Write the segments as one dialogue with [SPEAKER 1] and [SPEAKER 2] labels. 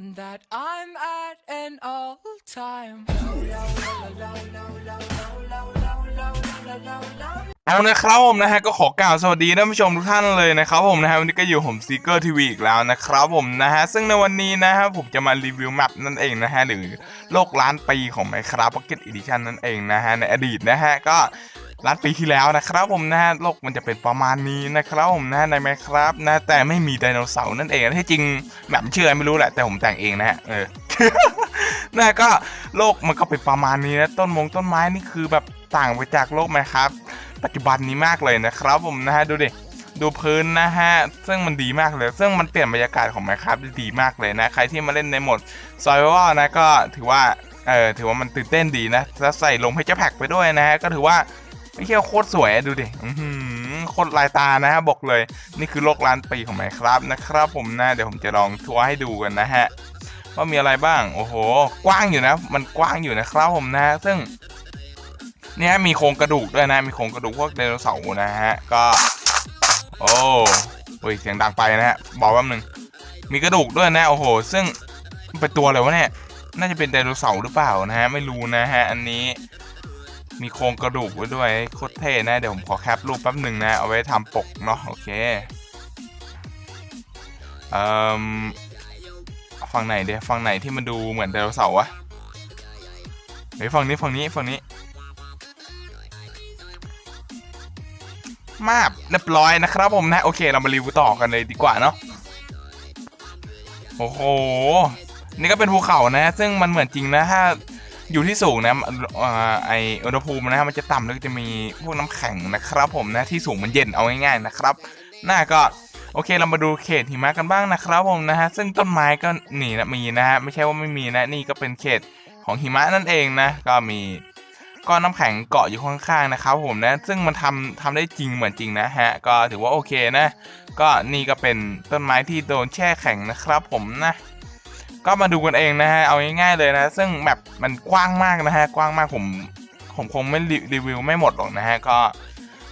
[SPEAKER 1] that I'm at an all time.
[SPEAKER 2] เอานะครับผมนะฮะก็ขอกล่าวสวัสดีท่านผู้ชมทุกท่านเลยนะครับผมนะฮะวันนี้ก็อยู่ผมซีเกอร์ทีวีอีกแล้วนะครับผมนะฮะซึ่งในวันนี้นะฮะผมจะมารีวิวแมปนั่นเองนะฮะหรือโลกล้านปีของ Minecraft Pocket Edition นั่นเองนะฮะในอดีตนะฮะก็ ล้านปีที่แล้วนะครับผมนะฮะโลกมันจะเป็นประมาณนี้นะครับผมนะฮะใน Minecraft นะแต่ไม่มีไดโนเสาร์นั่นเองที่จริงแบบเชื่อไม่รู้แหละแต่ผมแต่งเองนะฮะเออนะก็โลกมันก็เป็นประมาณนี้นะต้นมงต้นไม้นี่คือแบบต่างไปจากโลกไหมครับ ปัจจุบันนี้มากเลยนะครับผมนะฮะดูดิดูพื้นนะฮะ ซึ่งมันดีมากเลย ซึ่งมันเปลี่ยนบรรยากาศของ Minecraft ดีมากเลยนะ ใครที่มาเล่นในโหมด Survival นะก็ถือว่า เออถือว่ามันตื่นเต้นดีนะถ้าใส่ลงให้เจ้าแพ็กไปด้วยนะฮะ ก็ถือว่า ไม่ใช่โคตรสวยดูดิอืโคตรลายตานะฮะบอกเลย นี่คือโลกล้านปีของ Minecraft นะครับ ผมนะเดี๋ยวผมจะลองทัวร์ให้ดูกันนะฮะว่ามีอะไรบ้าง โอ้โห กว้างอยู่นะ มันกว้างอยู่นะครับผมนะ ซึ่งเนี่ยมีโครงกระดูกด้วยนะ มีโครงกระดูกพวกไดโนเสาร์นะฮะ ก็ โอ้โอ้ยเสียงดังไปนะฮะบอกแป๊บนึง มีกระดูกด้วยนะ โอ้โห ซึ่งเป็นตัวอะไรวะเนี่ย น่าจะเป็นไดโนเสาร์หรือเปล่านะฮะ ไม่รู้นะฮะ อันนี้ มีโครงกระดูกไว้ด้วยโคตรเท่นะ เดี๋ยวผมขอแคปรูปแป๊บหนึ่งนะ เอาไว้ทำปกเนาะโอเคเอ่อฝั่งไหนเดี๋ยวฝั่งไหนที่มันดูเหมือนไดโนเสาร์วะเฮ้ยฝั่งนี้ฝั่งนี้ฝั่งนี้มาบเรียบร้อยนะครับผมนะ โอเคเรามารีวิวต่อกันเลยดีกว่าเนาะโอ้โห นี่ก็เป็นภูเขานะ ซึ่งมันเหมือนจริงนะถ้า อยู่ที่สูงนะอ่าไออุณหภูมินะมันจะต่ำแล้วก็จะมีพวกน้ำแข็งนะครับ ผมนะที่สูงมันเย็นเอาง่ายๆนะครับหน้าก็โอเคเรามาดูเขตหิมะกันบ้างนะครับผมนะฮะซึ่งต้นไม้ก็นี่นะมีนะฮะไม่ใช่ว่าไม่มีนะนี่ก็เป็นเขตของหิมะนั่นเองนะ ก็มีก้อนน้ำแข็งเกาะอยู่ข้างๆนะครับผมนะซึ่งมันทำทำได้จริงเหมือนจริงนะฮะก็ถือว่าโอเคนะ ก็นี่ก็เป็นต้นไม้ที่โดนแช่แข็งนะครับผมนะ ก็มาดูกันเองนะฮะ เอาง่ายๆเลยนะ ซึ่งแบบมันกว้างมากนะฮะ กว้างมากผมผมคงไม่รีวิวไม่หมดหรอกนะฮะ ก็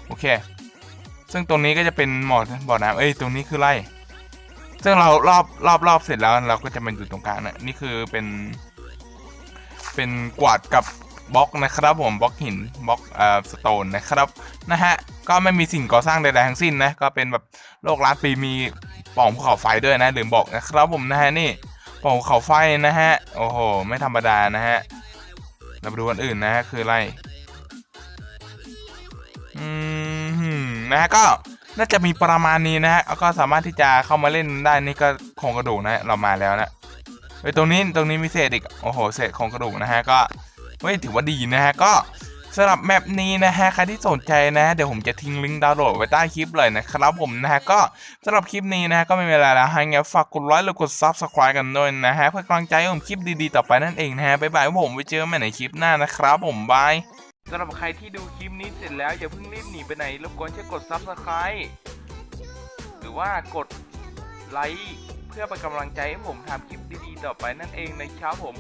[SPEAKER 2] โอเค ซึ่งตรงนี้ก็จะเป็นหมอดบ่อน้ำเอ้ย ตรงนี้คือไร่ ซึ่งเรารอบรอบรอบเสร็จแล้วเราก็จะมาอยู่ตรงกลางนะนี่คือเป็น เป็นกวาดกับบล็อกนะครับผมบล็อกหินบล็อกเอ่อสโตนนะครับนะฮะก็ไม่มีสิ่งก่อสร้างใดๆทั้งสิ้นนะก็เป็นแบบโลกล้านปีมีป่องภูเขาไฟด้วยนะลืมบอกนะครับผมนะฮะนี่ ปล่องเขาไฟนะฮะ โอ้โห ไม่ธรรมดานะฮะ เราไปดูอันอื่นนะฮะ คืออะไร อืมนะฮะก็น่าจะมีประมาณนี้นะฮะแล้วก็สามารถที่จะเข้ามาเล่นได้นี่ก็โครงกระดูกนะเรามาแล้วนะเฮ้ยตรงนี้ตรงนี้มีเศษอีก โอ้โห เศษโครงกระดูกนะฮะ ก็เฮ้ยถือว่าดีนะฮะ ก็ สำหรับแมปนี้นะฮะใครที่สนใจนะ เดี๋ยวผมจะทิ้งลิงก์ดาวน์โหลดไว้ใต้คลิปเลยนะครับผมนะฮะก็สำหรับคลิปนี้นะก็ไม่มีอะไรแล้วให้งั้นฝากกดไลค์หรือกด subscribe กันด้วยนะฮะเพื่อกำลังใจให้ผมคลิปดีๆต่อไปนั่นเองนะฮะบ๊ายบายผมไว้เจอกันใหม่ในคลิปหน้านะครับผมบายสำหรับใครที่ดูคลิปนี้เสร็จแล้วอย่าเพิ่งรีบหนีไปไหนรบกวนช่วยกด Subscribe หรือว่ากดไลค์เพื่อเป็นกำลังใจให้ผมทำคลิปดีๆต่อไปนั่นเองนะครับผม